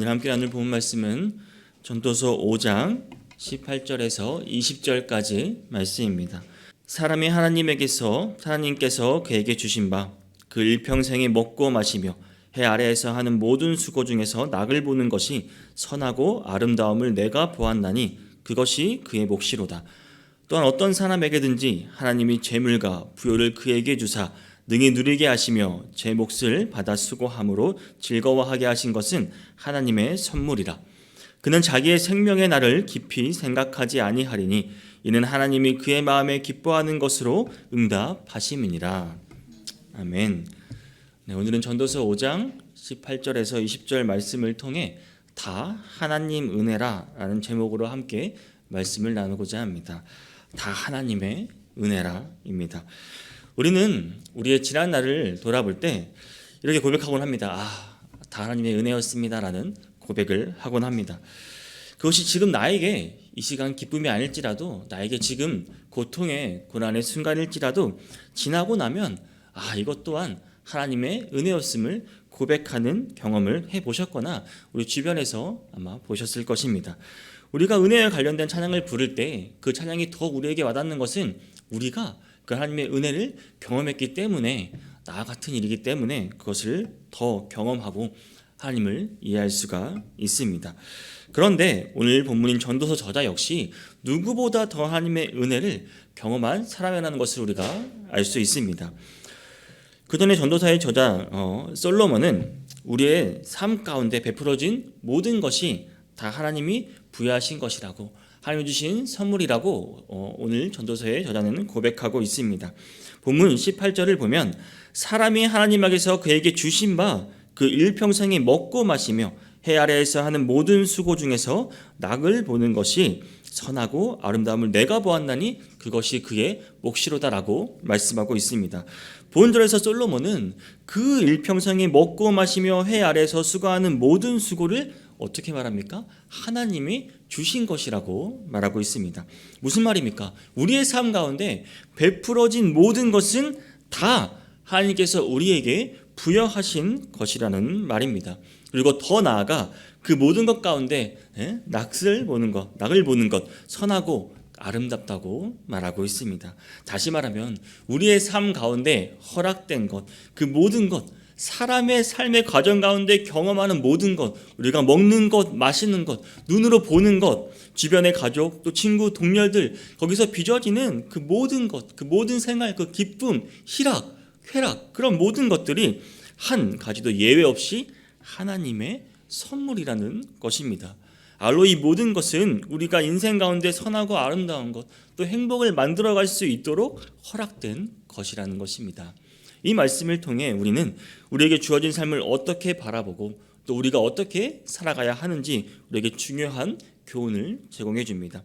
오늘 함께 나눌 본 말씀은 전도서 5장 18절에서 20절까지 말씀입니다. 사람이 하나님에게서 하나님께서 그에게 주신 바 그 일평생에 먹고 마시며 해 아래에서 하는 모든 수고 중에서 낙을 보는 것이 선하고 아름다움을 내가 보았나니 그것이 그의 몫이로다. 또한 어떤 사람에게든지 하나님이 재물과 부요를 그에게 주사 능히 누리게 하시며 제 몫을 받아 수고함으로 즐거워하게 하신 것은 하나님의 선물이라. 그는 자기의 생명의 날을 깊이 생각하지 아니하리니 이는 하나님이 그의 마음에 기뻐하는 것으로 응답하심이니라. 아멘. 네, 오늘은 전도서 5장 18절에서 20절 말씀을 통해 다 하나님 은혜라라는 제목으로 함께 말씀을 나누고자 합니다. 다 하나님의 은혜라입니다. 우리는 우리의 지난 날을 돌아볼 때 이렇게 고백하곤 합니다. 아, 다 하나님의 은혜였습니다라는 고백을 하곤 합니다. 그것이 지금 나에게 이 시간 기쁨이 아닐지라도 나에게 지금 고통의 고난의 순간일지라도 지나고 나면 아, 이것 또한 하나님의 은혜였음을 고백하는 경험을 해 보셨거나 우리 주변에서 아마 보셨을 것입니다. 우리가 은혜에 관련된 찬양을 부를 때 그 찬양이 더 우리에게 와닿는 것은 우리가 그 하나님의 은혜를 경험했기 때문에 나 같은 일이기 때문에 그것을 더 경험하고 하나님을 이해할 수가 있습니다. 그런데 오늘 본문인 전도서 저자 역시 누구보다 더 하나님의 은혜를 경험한 사람이라는 것을 우리가 알 수 있습니다. 그 전에 전도사의 저자 어, 솔로몬은 우리의 삶 가운데 베풀어진 모든 것이 다 하나님이 부여하신 것이라고 하나님 주신 선물이라고 어, 오늘 전도서의 저자는 고백하고 있습니다. 본문 18절을 보면 사람이 하나님에게서 그에게 주신 바 그 일평생에 먹고 마시며 해 아래에서 하는 모든 수고 중에서 낙을 보는 것이 선하고 아름다움을 내가 보았나니 그것이 그의 몫이로다라고 말씀하고 있습니다. 본절에서 솔로몬은 그 일평생에 먹고 마시며 해 아래에서 수고하는 모든 수고를 어떻게 말합니까? 하나님이 주신 것이라고 말하고 있습니다. 무슨 말입니까? 우리의 삶 가운데 베풀어진 모든 것은 다 하나님께서 우리에게 부여하신 것이라는 말입니다. 그리고 더 나아가 그 모든 것 가운데 예? 낙을 보는 것, 낙을 보는 것, 선하고 아름답다고 말하고 있습니다. 다시 말하면 우리의 삶 가운데 허락된 것, 그 모든 것, 사람의 삶의 과정 가운데 경험하는 모든 것, 우리가 먹는 것, 마시는 것, 눈으로 보는 것, 주변의 가족, 또 친구, 동료들, 거기서 빚어지는 그 모든 것, 그 모든 생활, 그 기쁨, 희락, 쾌락, 그런 모든 것들이 한 가지도 예외 없이 하나님의 선물이라는 것입니다. 알로 이 모든 것은 우리가 인생 가운데 선하고 아름다운 것, 또 행복을 만들어갈 수 있도록 허락된 것이라는 것입니다. 이 말씀을 통해 우리는 우리에게 주어진 삶을 어떻게 바라보고 또 우리가 어떻게 살아가야 하는지 우리에게 중요한 교훈을 제공해 줍니다.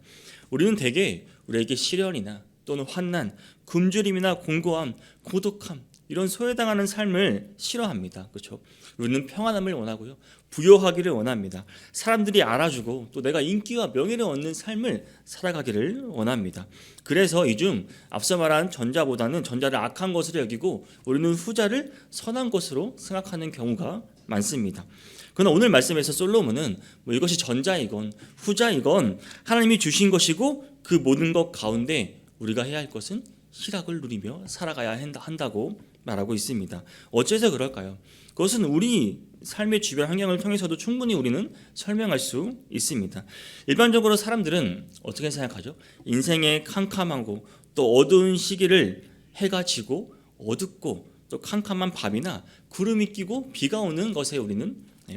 우리는 대개 우리에게 시련이나 또는 환난, 굶주림이나 공고함, 고독함 이런 소외당하는 삶을 싫어합니다. 그렇죠? 우리는 평안함을 원하고요. 부여하기를 원합니다. 사람들이 알아주고 또 내가 인기와 명예를 얻는 삶을 살아가기를 원합니다. 그래서 이 중 앞서 말한 전자보다는 전자를 악한 것으로 여기고 우리는 후자를 선한 것으로 생각하는 경우가 많습니다. 그러나 오늘 말씀에서 솔로몬은 뭐 이것이 전자이건 후자이건 하나님이 주신 것이고 그 모든 것 가운데 우리가 해야 할 것은 희락을 누리며 살아가야 한다고 말하고 있습니다. 어째서 그럴까요? 그것은 우리 삶의 주변 환경을 통해서도 충분히 우리는 설명할 수 있습니다. 일반적으로 사람들은 어떻게 생각하죠? 인생의 캄캄하고 또 어두운 시기를 해가 지고 어둡고 또 캄캄한 밤이나 구름이 끼고 비가 오는 것에 우리는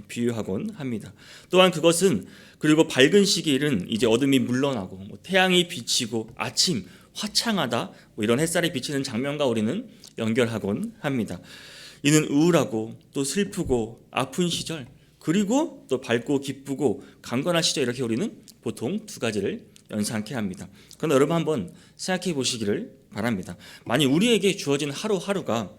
비유하곤 합니다. 또한 그것은 그리고 밝은 시기는 이제 어둠이 물러나고 뭐 태양이 비치고 아침 화창하다 뭐 이런 햇살이 비치는 장면과 우리는 연결하곤 합니다. 이는 우울하고 또 슬프고 아픈 시절 그리고 또 밝고 기쁘고 강건한 시절 이렇게 우리는 보통 두 가지를 연상케 합니다. 그러나 여러분 한번 생각해 보시기를 바랍니다. 만약 우리에게 주어진 하루하루가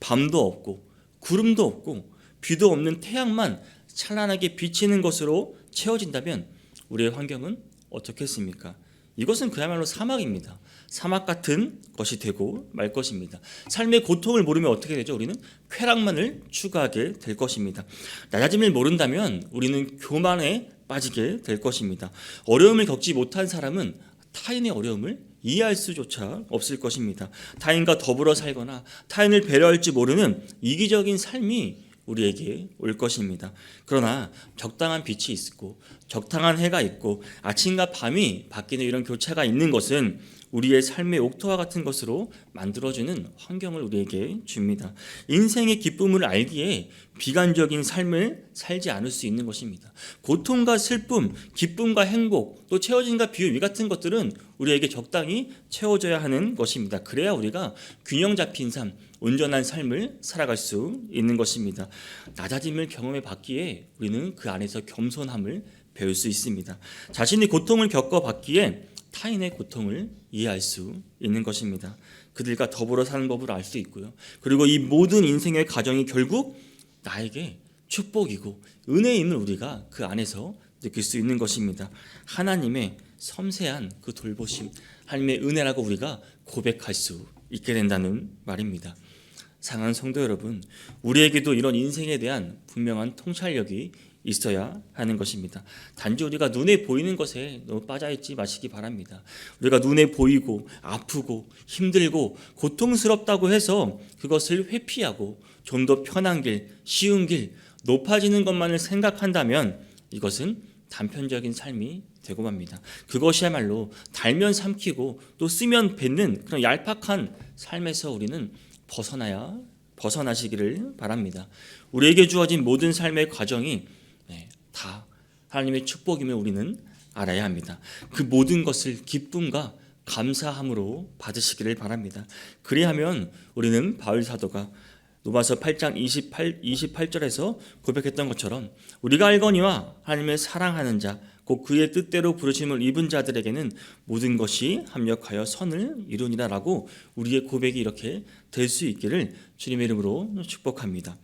밤도 없고 구름도 없고 비도 없는 태양만 찬란하게 비치는 것으로 채워진다면 우리의 환경은 어떻겠습니까? 이것은 그야말로 사막입니다. 사막 같은 것이 되고 말 것입니다. 삶의 고통을 모르면 어떻게 되죠? 우리는 쾌락만을 추구하게 될 것입니다. 낮아짐을 모른다면 우리는 교만에 빠지게 될 것입니다. 어려움을 겪지 못한 사람은 타인의 어려움을 이해할 수조차 없을 것입니다. 타인과 더불어 살거나 타인을 배려할 줄 모르는 이기적인 삶이 우리에게 올 것입니다. 그러나 적당한 빛이 있고 적당한 해가 있고 아침과 밤이 바뀌는 이런 교차가 있는 것은 우리의 삶의 옥토와 같은 것으로 만들어주는 환경을 우리에게 줍니다. 인생의 기쁨을 알기에 비관적인 삶을 살지 않을 수 있는 것입니다. 고통과 슬픔, 기쁨과 행복, 또 채워짐과 비유 이 같은 것들은 우리에게 적당히 채워져야 하는 것입니다. 그래야 우리가 균형 잡힌 삶, 온전한 삶을 살아갈 수 있는 것입니다. 낮아짐을 경험해 봤기에 우리는 그 안에서 겸손함을 배울 수 있습니다. 자신이 고통을 겪어 봤기에 타인의 고통을 이해할 수 있는 것입니다. 그들과 더불어 사는 법을 알 수 있고요. 그리고 이 모든 인생의 과정이 결국 나에게 축복이고 은혜임을 우리가 그 안에서 느낄 수 있는 것입니다. 하나님의 섬세한 그 돌보심, 하나님의 은혜라고 우리가 고백할 수 있게 된다는 말입니다. 상한 성도 여러분, 우리에게도 이런 인생에 대한 분명한 통찰력이 있어야 하는 것입니다. 단지 우리가 눈에 보이는 것에 너무 빠져있지 마시기 바랍니다. 우리가 눈에 보이고 아프고 힘들고 고통스럽다고 해서 그것을 회피하고 좀 더 편한 길, 쉬운 길, 높아지는 것만을 생각한다면 이것은 단편적인 삶이 되고 맙니다. 그것이야말로 달면 삼키고 또 쓰면 뱉는 그런 얄팍한 삶에서 우리는 벗어나야 벗어나시기를 바랍니다. 우리에게 주어진 모든 삶의 과정이 네, 다 하나님의 축복임을 우리는 알아야 합니다. 그 모든 것을 기쁨과 감사함으로 받으시기를 바랍니다. 그리하면 우리는 바울 사도가 로마서 8장 28, 28절에서 고백했던 것처럼 우리가 알거니와 하나님을 사랑하는 자, 곧 그의 뜻대로 부르심을 입은 자들에게는 모든 것이 합력하여 선을 이루니라라고 우리의 고백이 이렇게 될 수 있기를 주님의 이름으로 축복합니다.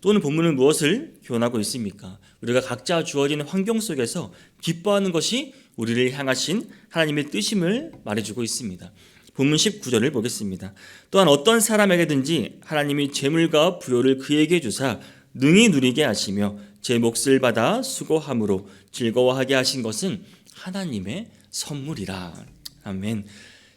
또는 본문은 무엇을 교훈하고 있습니까? 우리가 각자 주어지는 환경 속에서 기뻐하는 것이 우리를 향하신 하나님의 뜻임을 말해주고 있습니다. 본문 19절을 보겠습니다. 또한 어떤 사람에게든지 하나님이 재물과 부요를 그에게 주사 능히 누리게 하시며 제 몫을 받아 수고함으로 즐거워하게 하신 것은 하나님의 선물이라. 아멘.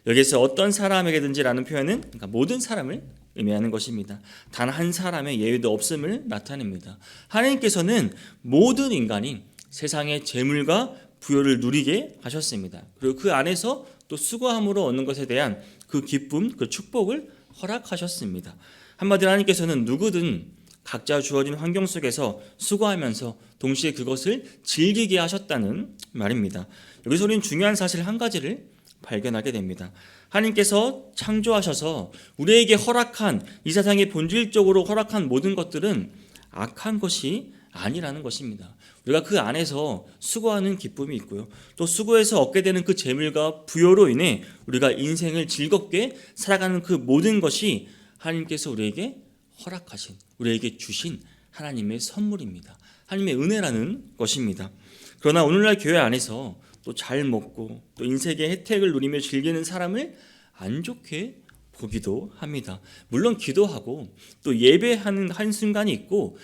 여기서 어떤 사람에게든지라는 표현은 그러니까 모든 사람을 의미하는 것입니다. 단 한 사람의 예외도 없음을 나타냅니다. 하나님께서는 모든 인간이 세상의 재물과 부여를 누리게 하셨습니다. 그리고 그 안에서 또 수고함으로 얻는 것에 대한 그 기쁨, 그 축복을 허락하셨습니다. 한마디로 하나님께서는 누구든 각자 주어진 환경 속에서 수고하면서 동시에 그것을 즐기게 하셨다는 말입니다. 여기서 우리는 중요한 사실 한 가지를 발견하게 됩니다. 하나님께서 창조하셔서 우리에게 허락한 이 세상의 본질적으로 허락한 모든 것들은 악한 것이 아니라는 것입니다. 우리가 그 안에서 수고하는 기쁨이 있고요. 또 수고해서 얻게 되는 그 재물과 부여로 인해 우리가 인생을 즐겁게 살아가는 그 모든 것이 하나님께서 우리에게 허락하신, 우리에게 주신 하나님의 선물입니다. 하나님의 은혜라는 것입니다. 그러나 오늘날 교회 안에서 또 잘 먹고 또 인생의 혜택을 누리며 즐기는 사람을 안 좋게 보기도 합니다. 물론 기도하고 또 예배하는 한 순간이 있고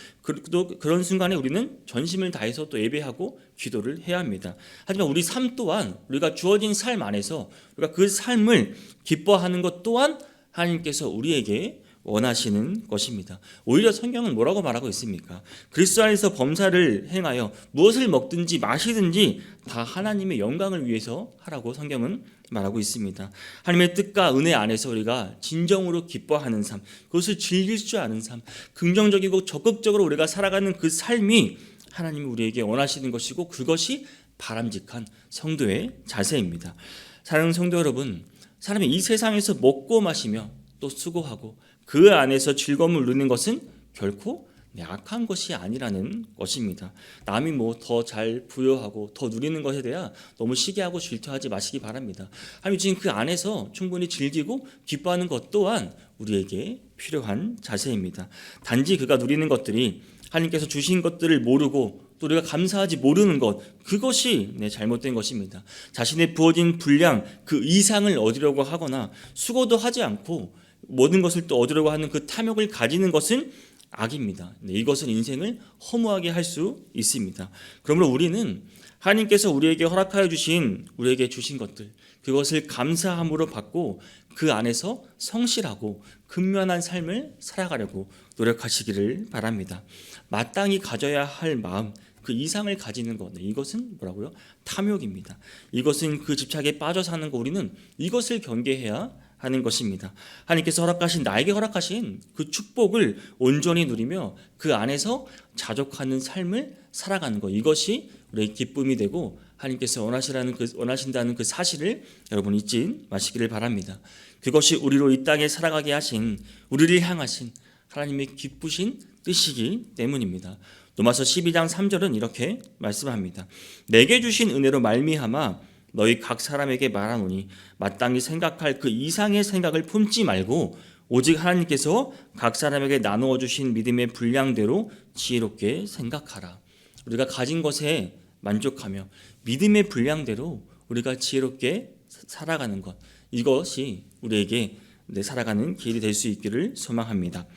또 그런 순간에 우리는 전심을 다해서 또 예배하고 기도를 해야 합니다. 하지만 우리 삶 또한 우리가 주어진 삶 안에서 우리가 그 삶을 기뻐하는 것 또한 하나님께서 우리에게 원하시는 것입니다. 오히려 성경은 뭐라고 말하고 있습니까? 그리스도 안에서 범사를 행하여 무엇을 먹든지 마시든지 다 하나님의 영광을 위해서 하라고 성경은 말하고 있습니다. 하나님의 뜻과 은혜 안에서 우리가 진정으로 기뻐하는 삶, 그것을 즐길 줄 아는 삶, 긍정적이고 적극적으로 우리가 살아가는 그 삶이 하나님이 우리에게 원하시는 것이고 그것이 바람직한 성도의 자세입니다. 사랑하는 성도 여러분, 사람이 이 세상에서 먹고 마시며 또 수고하고 그 안에서 즐거움을 누리는 것은 결코 약한 것이 아니라는 것입니다. 남이 뭐 더 잘 부여하고 더 누리는 것에 대해 너무 시기하고 질투하지 마시기 바랍니다. 하나님 지금 그 안에서 충분히 즐기고 기뻐하는 것 또한 우리에게 필요한 자세입니다. 단지 그가 누리는 것들이 하나님께서 주신 것들을 모르고 또 우리가 감사하지 모르는 것 그것이 네, 잘못된 것입니다. 자신의 부어진 분량 그 이상을 얻으려고 하거나 수고도 하지 않고 모든 것을 또 얻으려고 하는 그 탐욕을 가지는 것은 악입니다. 네, 이것은 인생을 허무하게 할 수 있습니다. 그러므로 우리는 하나님께서 우리에게 허락하여 주신 우리에게 주신 것들 그것을 감사함으로 받고 그 안에서 성실하고 근면한 삶을 살아가려고 노력하시기를 바랍니다. 마땅히 가져야 할 마음 그 이상을 가지는 것 네, 이것은 뭐라고요? 탐욕입니다. 이것은 그 집착에 빠져 사는 거 우리는 이것을 경계해야 하는 것입니다. 하나님께서 허락하신 나에게 허락하신 그 축복을 온전히 누리며 그 안에서 자족하는 삶을 살아가는 것 이것이 우리의 기쁨이 되고 하나님께서 원하시라는 그 원하신다는 그 사실을 여러분 잊지 마시기를 바랍니다. 그것이 우리로 이 땅에 살아가게 하신 우리를 향하신 하나님의 기쁘신 뜻이기 때문입니다. 로마서 12장 3절은 이렇게 말씀합니다. 내게 주신 은혜로 말미암아 너희 각 사람에게 말하노니 마땅히 생각할 그 이상의 생각을 품지 말고 오직 하나님께서 각 사람에게 나누어 주신 믿음의 분량대로 지혜롭게 생각하라. 우리가 가진 것에 만족하며 믿음의 분량대로 우리가 지혜롭게 살아가는 것 이것이 우리에게 네, 살아가는 길이 될 수 있기를 소망합니다.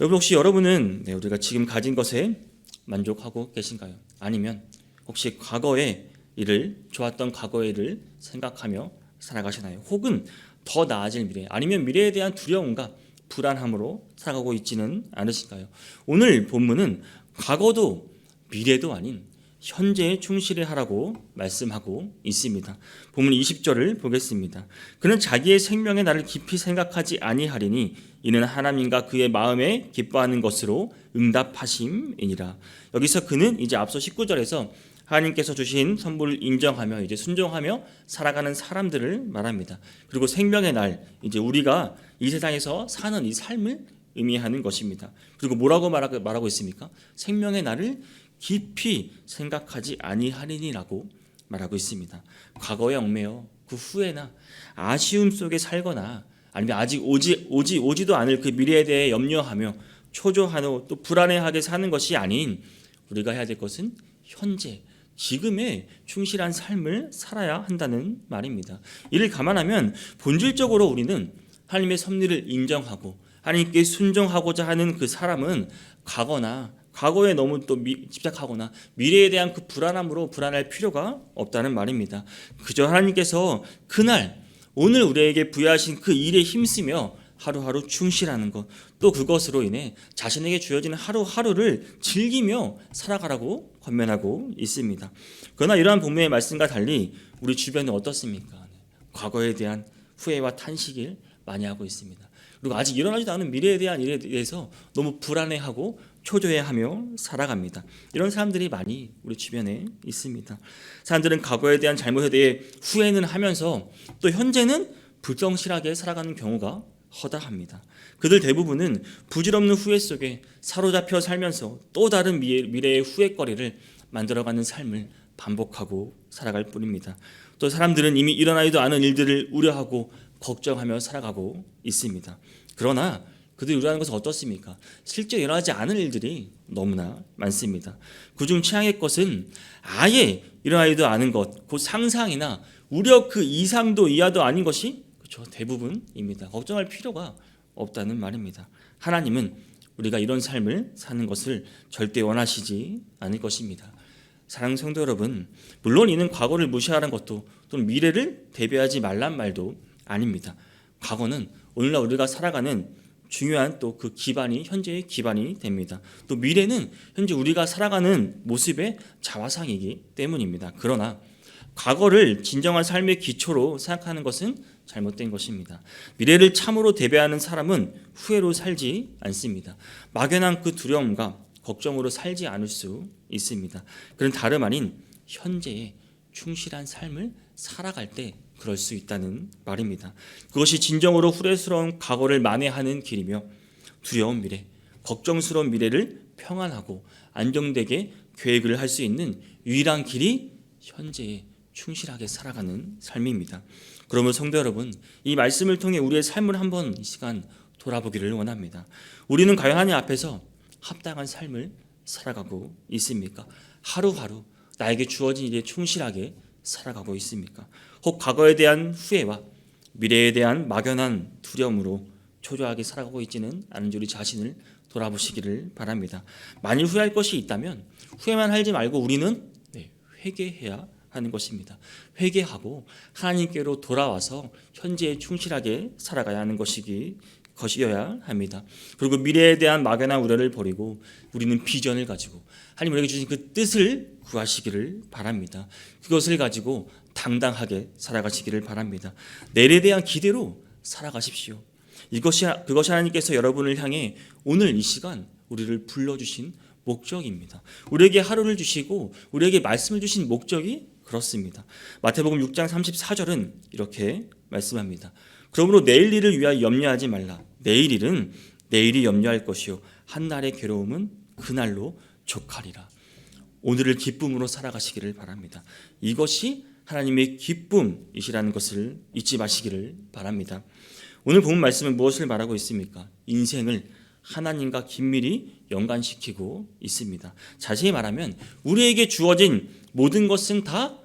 여러분 혹시 여러분은 네, 우리가 지금 가진 것에 만족하고 계신가요? 아니면 혹시 과거의 일을 좋았던 과거의 일을 생각하며 살아가시나요? 혹은 더 나아질 미래 아니면 미래에 대한 두려움과 불안함으로 살아가고 있지는 않으신가요? 오늘 본문은 과거도 미래도 아닌 현재에 충실히 하라고 말씀하고 있습니다. 본문 20절을 보겠습니다. 그는 자기의 생명의 날을 깊이 생각하지 아니하리니 이는 하나님과 그의 마음에 기뻐하는 것으로 응답하심이니라. 여기서 그는 이제 앞서 19절에서 하나님께서 주신 선물을 인정하며 이제 순종하며 살아가는 사람들을 말합니다. 그리고 생명의 날 이제 우리가 이 세상에서 사는 이 삶을 의미하는 것입니다. 그리고 뭐라고 말하고 있습니까? 생명의 날을 깊이 생각하지 아니하리니라고 말하고 있습니다. 과거에 얽매여 그 후에나 아쉬움 속에 살거나 아니면 아직 오지 오지 오지도 않을 그 미래에 대해 염려하며 초조하고 또 불안해하게 사는 것이 아닌 우리가 해야 될 것은 현재 지금의 충실한 삶을 살아야 한다는 말입니다. 이를 감안하면 본질적으로 우리는 하나님의 섭리를 인정하고 하나님께 순종하고자 하는 그 사람은 가거나 과거에 너무 또 미, 집착하거나 미래에 대한 그 불안함으로 불안할 필요가 없다는 말입니다. 그저 하나님께서 그날 오늘 우리에게 부여하신 그 일에 힘쓰며 하루하루 충실하는 것, 또 그것으로 인해 자신에게 주어지는 하루하루를 즐기며 살아가라고 권면하고 있습니다. 그러나 이러한 본문의 말씀과 달리 우리 주변은 어떻습니까? 과거에 대한 후회와 탄식을 많이 하고 있습니다. 그리고 아직 일어나지도 않은 미래에 대한 일에 대해서 너무 불안해하고 초조해하며 살아갑니다. 이런 사람들이 많이 우리 주변에 있습니다. 사람들은 과거에 대한 잘못에 대해 후회는 하면서 또 현재는 불성실하게 살아가는 경우가 허다합니다. 그들 대부분은 부질없는 후회 속에 사로잡혀 살면서 또 다른 미래의 후회거리를 만들어가는 삶을 반복하고 살아갈 뿐입니다. 또 사람들은 이미 일어나지도 않은 일들을 우려하고 걱정하며 살아가고 있습니다. 그러나 그들이 우려하는 것은 어떻습니까? 실제 일어나지 않은 일들이 너무나 많습니다. 그중 최악의 것은 아예 일어나지도 않은 것, 그 상상이나 우려 그 이상도 이하도 아닌 것이 그렇죠. 대부분입니다. 걱정할 필요가 없다는 말입니다. 하나님은 우리가 이런 삶을 사는 것을 절대 원하시지 않을 것입니다. 사랑하는 성도 여러분, 물론 이는 과거를 무시하는 것도 또는 미래를 대비하지 말란 말도 아닙니다. 과거는 오늘날 우리가 살아가는 중요한 또 그 기반이 현재의 기반이 됩니다. 또 미래는 현재 우리가 살아가는 모습의 자화상이기 때문입니다. 그러나 과거를 진정한 삶의 기초로 생각하는 것은 잘못된 것입니다. 미래를 참으로 대비하는 사람은 후회로 살지 않습니다. 막연한 그 두려움과 걱정으로 살지 않을 수 있습니다. 그런 다름 아닌 현재의 충실한 삶을 살아갈 때 그럴 수 있다는 말입니다. 그것이 진정으로 후회스러운 과거를 만회하는 길이며 두려운 미래, 걱정스러운 미래를 평안하고 안정되게 계획을 할 수 있는 유일한 길이 현재에 충실하게 살아가는 삶입니다. 그러면 성도 여러분, 이 말씀을 통해 우리의 삶을 한번 이 시간 돌아보기를 원합니다. 우리는 과연 하나님 앞에서 합당한 삶을 살아가고 있습니까? 하루하루 나에게 주어진 일에 충실하게 살아가고 있습니까? 혹 과거에 대한 후회와 미래에 대한 막연한 두려움으로 초조하게 살아가고 있지는 않은지 우리 자신을 돌아보시기를 바랍니다. 만일 후회할 것이 있다면 후회만 하지 말고 우리는 네, 회개해야 하는 것입니다. 회개하고 하나님께로 돌아와서 현재에 충실하게 살아가야 하는 것이기 것이어야 합니다. 그리고 미래에 대한 막연한 우려를 버리고 우리는 비전을 가지고 하나님 우리에게 주신 그 뜻을 구하시기를 바랍니다. 그것을 가지고 당당하게 살아가시기를 바랍니다. 내일에 대한 기대로 살아가십시오. 이것이 그것이 하나님께서 여러분을 향해 오늘 이 시간 우리를 불러 주신 목적입니다. 우리에게 하루를 주시고 우리에게 말씀을 주신 목적이 그렇습니다. 마태복음 6장 34절은 이렇게 말씀합니다. 그러므로 내일 일을 위하여 염려하지 말라. 내일 일은 내일이 염려할 것이요 한 날의 괴로움은 그날로 족하리라. 오늘을 기쁨으로 살아가시기를 바랍니다. 이것이 하나님의 기쁨이시라는 것을 잊지 마시기를 바랍니다. 오늘 본 말씀은 무엇을 말하고 있습니까? 인생을 하나님과 긴밀히 연관시키고 있습니다. 자세히 말하면 우리에게 주어진 모든 것은 다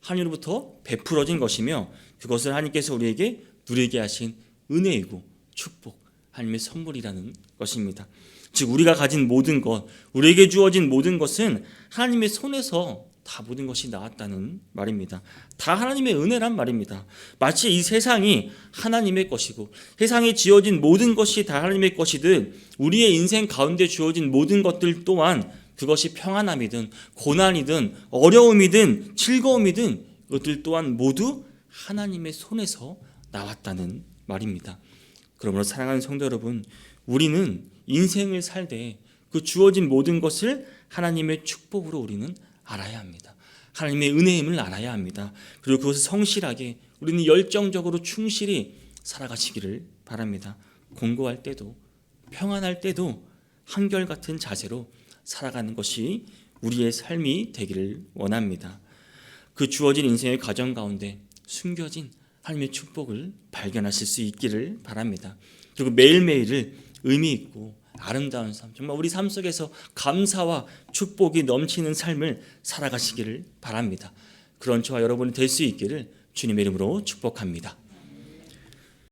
하나님으로부터 베풀어진 것이며 그것을 하나님께서 우리에게 누리게 하신 은혜이고 축복, 하나님의 선물이라는 것입니다. 즉 우리가 가진 모든 것, 우리에게 주어진 모든 것은 하나님의 손에서 다 모든 것이 나왔다는 말입니다. 다 하나님의 은혜란 말입니다. 마치 이 세상이 하나님의 것이고 세상에 지어진 모든 것이 다 하나님의 것이듯 우리의 인생 가운데 주어진 모든 것들 또한 그것이 평안함이든 고난이든 어려움이든 즐거움이든 그것들 또한 모두 하나님의 손에서 나왔다는 말입니다. 그러므로 사랑하는 성도 여러분, 우리는 인생을 살되 그 주어진 모든 것을 하나님의 축복으로 우리는 알아야 합니다. 하나님의 은혜임을 알아야 합니다. 그리고 그것을 성실하게 우리는 열정적으로 충실히 살아가시기를 바랍니다. 공고할 때도 평안할 때도 한결같은 자세로 살아가는 것이 우리의 삶이 되기를 원합니다. 그 주어진 인생의 과정 가운데 숨겨진 하나님의 축복을 발견하실 수 있기를 바랍니다. 그리고 매일매일을 의미 있고 아름다운 삶, 정말 우리 삶 속에서 감사와 축복이 넘치는 삶을 살아가시기를 바랍니다. 그런 저와 여러분이 될 수 있기를 주님의 이름으로 축복합니다.